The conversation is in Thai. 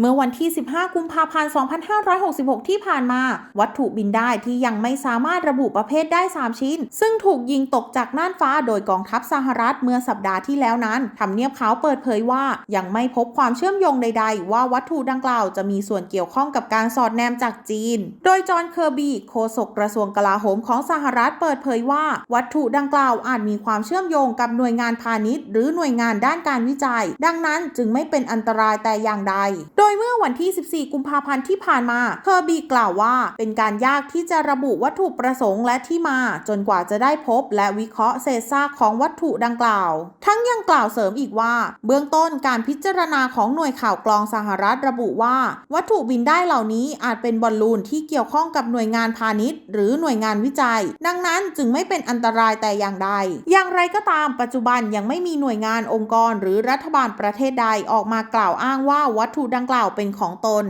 เมื่อวันที่ 15 กุมภาพันธ์ 2566 ที่ผ่านมา วัตถุบินได้ที่ยังไม่สามารถระบุประเภทได้ 3 ชิ้น ซึ่งถูกยิงตกจากน่านฟ้าโดยกองทัพสหรัฐเมื่อสัปดาห์ที่แล้วนั้น ทำเนียบขาวเปิดเผยว่า ยังไม่พบความเชื่อมโยงใดๆ ว่าวัตถุดังกล่าวจะมีส่วนเกี่ยวข้องกับการสอดแนมจากจีน โดยจอห์น เคอร์บี โฆษกกระทรวงกลาโหมของสหรัฐเปิดเผยว่า วัตถุดังกล่าวอาจมีความเชื่อมโยงกับหน่วยงานพาณิชย์ หรือหน่วยงานด้านการวิจัย ดังนั้นจึงไม่เป็นอันตรายแต่อย่างใดดยเมื่อวันที่ 14 กุมภาพันธ์ที่ผ่านมา เคอร์บีกล่าวว่า เป็นการยากที่จะระบุวัตถุประสงค์และที่มา จนกว่าจะได้พบ และวิเคราะห์เศษซากของวัตถุดังกล่าว ทั้งยังกล่าวเสริมอีกว่า เบื้องต้นการพิจารณาของหน่วยข่าวกรองสหรัฐระบุว่า วัตถุบินได้เหล่านี้อาจเป็นบอลลูนที่เกี่ยวข้องกับหน่วยงานพาณิชย์ หรือหน่วยงานวิจัย ดังนั้นจึงไม่เป็นอันตรายแต่อย่างใด อย่างไรก็ตามปัจจุบันยังไม่มีหน่วยงานองค์กร หรือรัฐบาลประเทศใดออกมากล่าวอ้างว่าวัตถุดังกล่าวเป็นของตน